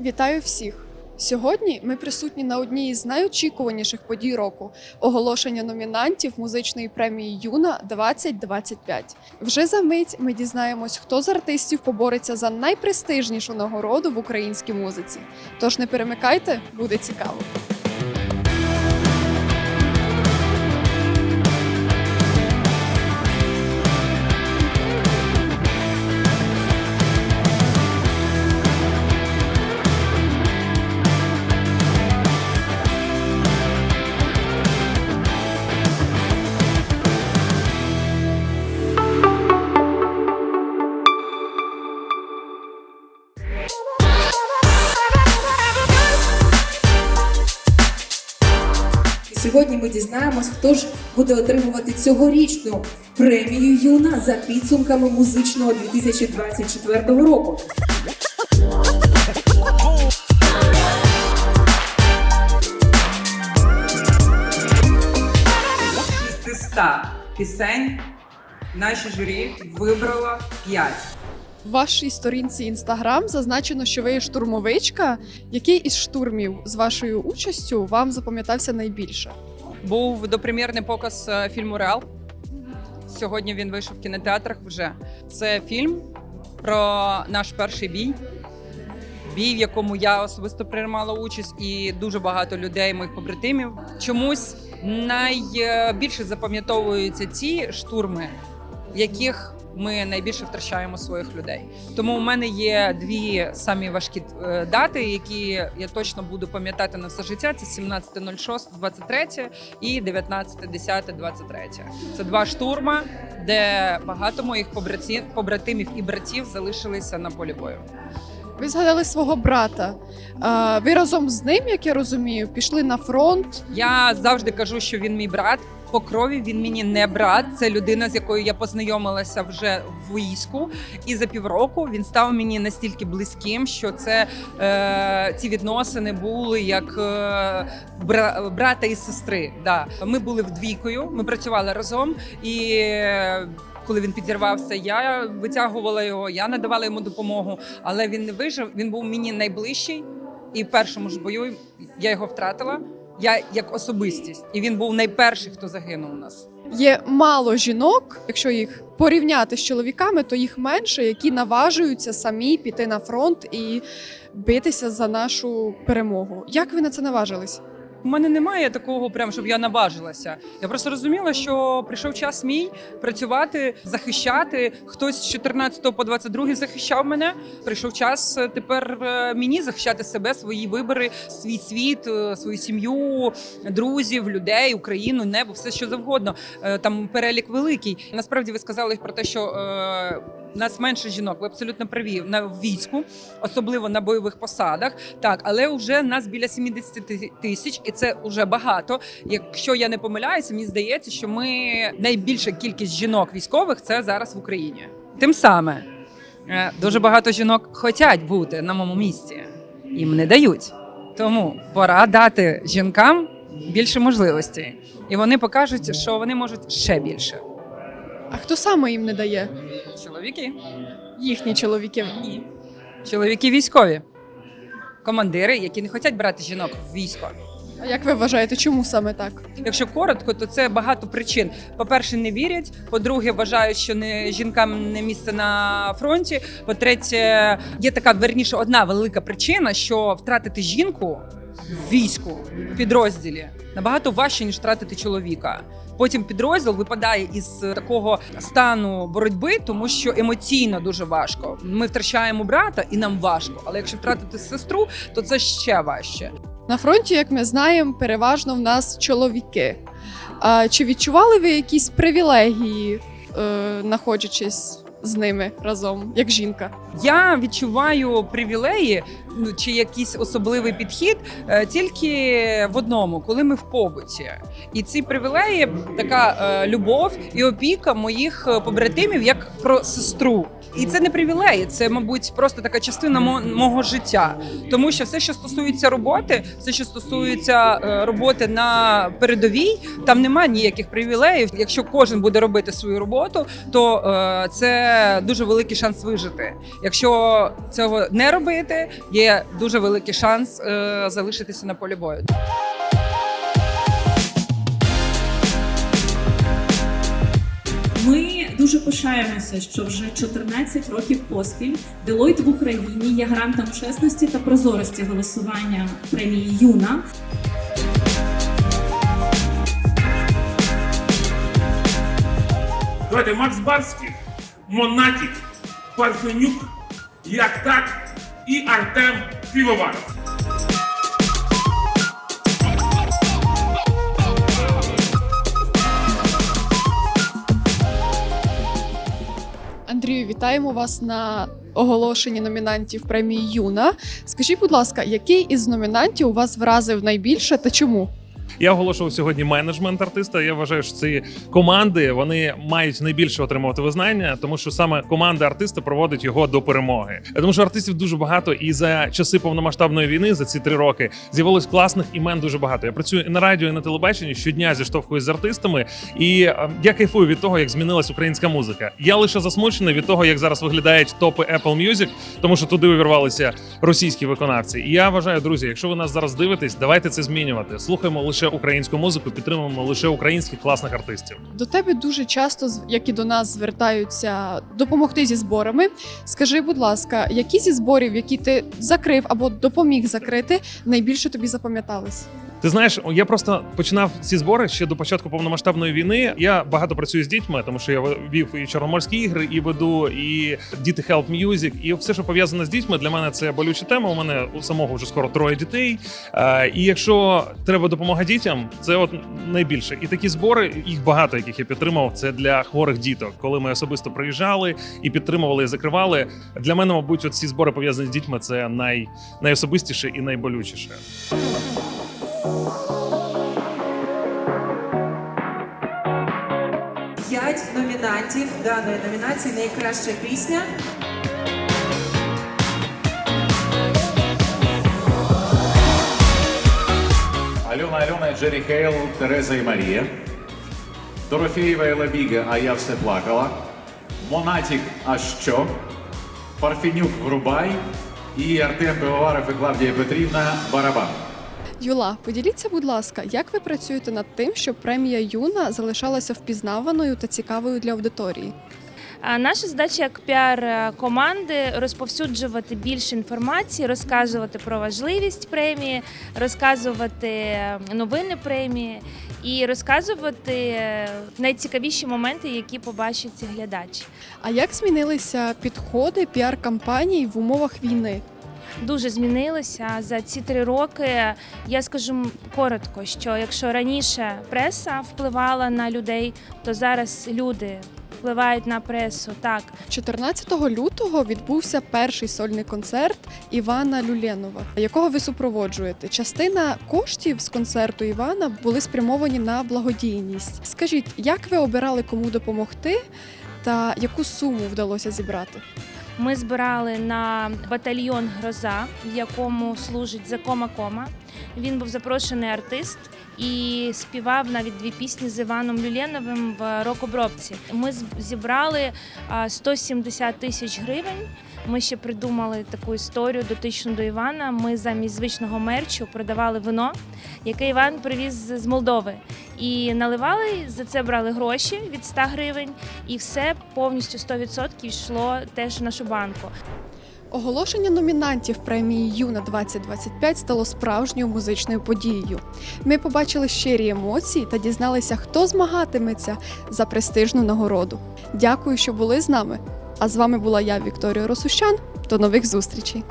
Вітаю всіх! Сьогодні ми присутні на одній із найочікуваніших подій року оголошення номінантів музичної премії Юна 2025. Вже за мить ми дізнаємось, хто з артистів побореться за найпрестижнішу нагороду в українській музиці. Тож не перемикайте, буде цікаво. Дізнаємось, хто ж буде отримувати цьогорічну премію Юна за підсумками музичного 2024 року. Із 100 пісень наші журі вибрало 5. В вашій сторінці інстаграм зазначено, що ви штурмовичка. Який із штурмів з вашою участю вам запам'ятався найбільше? Був допрем'єрний показ е, фільму Реал. Сьогодні він вийшов в кінотеатрах вже. Це фільм про наш перший бій. Бій, в якому я особисто приймала участь, і дуже багато людей, моїх побратимів. Чомусь найбільше запам'ятовуються ті штурми, яких ми найбільше втрачаємо своїх людей. Тому у мене є дві самі важкі е, дати, які я точно буду пам'ятати на все життя. Це 17.06.23 і 19.10.23. Це два штурма, де багато моїх побратимів і братів залишилися на полі бою. Ви згадали свого брата. Ви разом з ним, як я розумію, пішли на фронт. Я завжди кажу, що він мій брат. По крові він мені не брат. Це людина, з якою я познайомилася вже в війську. І за півроку він став мені настільки близьким, що це е, ці відносини були як е, бра, брата і сестри. Да. Ми були вдвійкою, ми працювали разом і. е, Коли він підірвався, я витягувала його, я надавала йому допомогу, але він не вижив. Він був мені найближчий, і в першому ж бою я його втратила. Я як особистість, і він був найперший, хто загинув у нас. Є мало жінок, якщо їх порівняти з чоловіками, то їх менше, які наважуються самі піти на фронт і битися за нашу перемогу. Як ви на це наважились? У мене немає такого, прям щоб я наважилася. Я просто розуміла, що прийшов час мій працювати, захищати. Хтось з 14 по 22 захищав мене. Прийшов час е, тепер е, мені захищати себе, свої вибори, свій світ, е, свою сім'ю, друзів, людей, Україну, небо, все що завгодно. Там перелік великий. Насправді ви сказали про те, що. Е, Нас менше жінок, ви абсолютно праві на війську, особливо на бойових посадах. Так, але вже нас біля 70 тисяч, і це вже багато. Якщо я не помиляюся, мені здається, що ми найбільша кількість жінок військових це зараз в Україні. Тим саме е, дуже багато жінок хочуть бути на моєму місці, їм не дають. Тому пора дати жінкам більше можливостей, і вони покажуть, що вони можуть ще більше. А хто саме їм не дає? Чоловіки. Їхні чоловіки. Ні. Чоловіки військові, командири, які не хочуть брати жінок в військо. А як ви вважаєте, чому саме так? Якщо коротко, то це багато причин. По-перше, не вірять. По-друге, вважають, що не жінкам не місце на фронті. По-третє, є така верніше одна велика причина, що втратити жінку війську в підрозділі набагато важче ніж втратити чоловіка. Потім підрозділ випадає із такого стану боротьби, тому що емоційно дуже важко. Ми втрачаємо брата, і нам важко. Але якщо втратити сестру, то це ще важче. На фронті, як ми знаємо, переважно в нас чоловіки. А чи відчували ви якісь привілегії, е, знаходячись з ними разом, як жінка? Я відчуваю привілеї ну, чи якийсь особливий підхід е, тільки в одному, коли ми в побуті. І ці привілеї така е, любов і опіка моїх е, побратимів як про сестру. І це не привілеї, це, мабуть, просто така частина мо- мого життя. Тому що все, що стосується роботи, все, що стосується е, роботи на передовій, там немає ніяких привілеїв. Якщо кожен буде робити свою роботу, то е, це дуже великий шанс вижити. Якщо цього не робити, є дуже великий шанс е, залишитися на полі бою. Ми дуже пишаємося, що вже 14 років поспіль Deloitte в Україні є гарантом чесності та прозорості голосування премії Юна. Давайте Макс Барських, Монатік, Парфенюк, як так, і Артем Півоваров. Вітаємо вас на оголошенні номінантів премії Юна. Скажіть, будь ласка, який із номінантів у вас вразив найбільше та чому? Я оголошував сьогодні менеджмент артиста. Я вважаю, що ці команди вони мають найбільше отримувати визнання, тому що саме команда артиста проводить його до перемоги. Тому що артистів дуже багато, і за часи повномасштабної війни, за ці три роки, з'явилось класних імен дуже багато. Я працюю і на радіо, і на телебаченні щодня зіштовхуюсь з артистами, і е, я кайфую від того, як змінилась українська музика. Я лише засмучений від того, як зараз виглядають топи Apple Music, тому що туди увірвалися російські виконавці. І я вважаю, друзі, якщо ви нас зараз дивитесь, давайте це змінювати. Слухаємо лише українську музику, підтримуємо лише українських класних артистів. До тебе дуже часто, як і до нас, звертаються допомогти зі зборами. Скажи, будь ласка, які зі зборів, які ти закрив або допоміг закрити, найбільше тобі запам'ятались? Ти знаєш, я просто починав ці збори ще до початку повномасштабної війни. Я багато працюю з дітьми, тому що я вів і чорноморські ігри, і веду, і діти Help Music, і все, що пов'язане з дітьми, для мене це болюча тема. У мене у самого вже скоро троє дітей. Е, І якщо треба допомога дітям, це от найбільше. І такі збори, їх багато, яких я підтримав. Це для хворих діток. Коли ми особисто приїжджали і підтримували, і закривали. Для мене, мабуть, ці збори пов'язані з дітьми. Це най, найособистіше і найболючіше. П'ять номінантів даної номінації найкраща пісня. Альона Альона, Джері Хейл, Тереза і Марія. Дорофєєва і Лабіга, а я все плакала. Монатік, а що? Парфенюк Врубай і Артем Пивоваров і Клавдія Петрівна Барабан. Юла, поділіться, будь ласка, як ви працюєте над тим, щоб премія Юна залишалася впізнаваною та цікавою для аудиторії? Наша задача як піар команди розповсюджувати більше інформації, розказувати про важливість премії, розказувати е, новини премії і розказувати е, найцікавіші моменти, які побачать глядачі. А як змінилися підходи піар-кампаній в умовах війни? Дуже змінилося за ці три роки. Я скажу коротко, що якщо раніше преса впливала на людей, то зараз люди впливають на пресу. Так, 14 лютого відбувся перший сольний концерт Івана Люленова, якого ви супроводжуєте. Частина коштів з концерту Івана були спрямовані на благодійність. Скажіть, як ви обирали кому допомогти, та яку суму вдалося зібрати? Ми збирали на батальйон Гроза, в якому служить Закома Кома. Він був запрошений артист і співав навіть дві пісні з Іваном Люленовим в рок-обробці. Ми зібрали 170 тисяч гривень. Ми ще придумали таку історію дотичну до Івана. Ми замість звичного мерчу продавали вино, яке Іван привіз з Молдови. І наливали за це брали гроші від 100 гривень, і все повністю 100% йшло теж в нашу банку. Оголошення номінантів премії Юна 2025 стало справжньою музичною подією. Ми побачили щирі емоції та дізналися, хто змагатиметься за престижну нагороду. Дякую, що були з нами. А з вами була я, Вікторія Росущан. До нових зустрічей.